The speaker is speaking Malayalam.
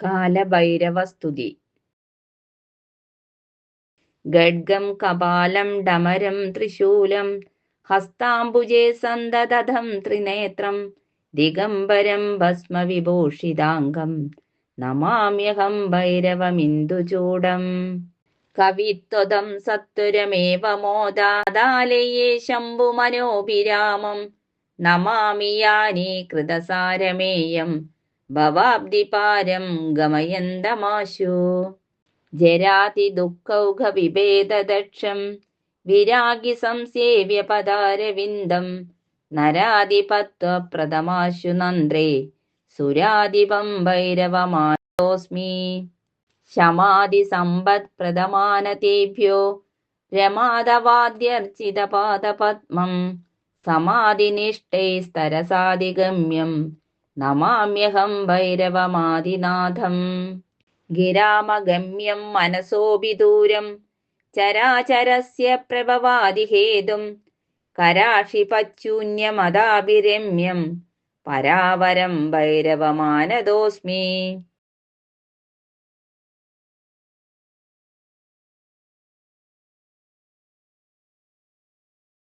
കാലഭൈരവസ്തുതി. ഗഡ്ഗം കപാലം ഡമരം ത്രിശൂലം ഹസ്താംബുജേ സന്തതം ത്രിനേത്രം ദിഗംബരം ഭസ്മവിഭൂഷിതാംഗം നമാമ്യഹം ഭൈരവമിന്ദുചൂടം കവിത്വതം സത്വരമേവ മോദാദാലയേ ശംഭുമനോഭിരാമം നമാമി യാനീകൃതസാരമേയം ഭവാബ്ദിപാരം ഗമയന്തമാശു. ജരാതി ദുഃഖൗഘ വിഭേദദക്ഷം. വിരാഗി സംസേവ്യ പദാരവിന്ദം. നരാധിപത്വപ്രദമാശു നന്ദ്രേ. സുരാധിപം ഭൈരവമാനോസ്മി ശമാധി സമ്പത്പ്രദമാനതേഭ്യോ. രമാദവാദ്യർച്ചിതപാദപത്മം. സമാധിനിഷ്ഠൈസ്തരസാദിഗമ്യം നമാമ്യഹം ഭൈരവമാദിനാഥം. ഗിരാമഗമ്യം മനസോപിദൂരം ചരാചരസ്യ പ്രഭവാദിഹേതും. കരാഷിപച്യൂന്യമതാഭിരമ്യം പരാവരം ഭൈരവമാനദോസ്മി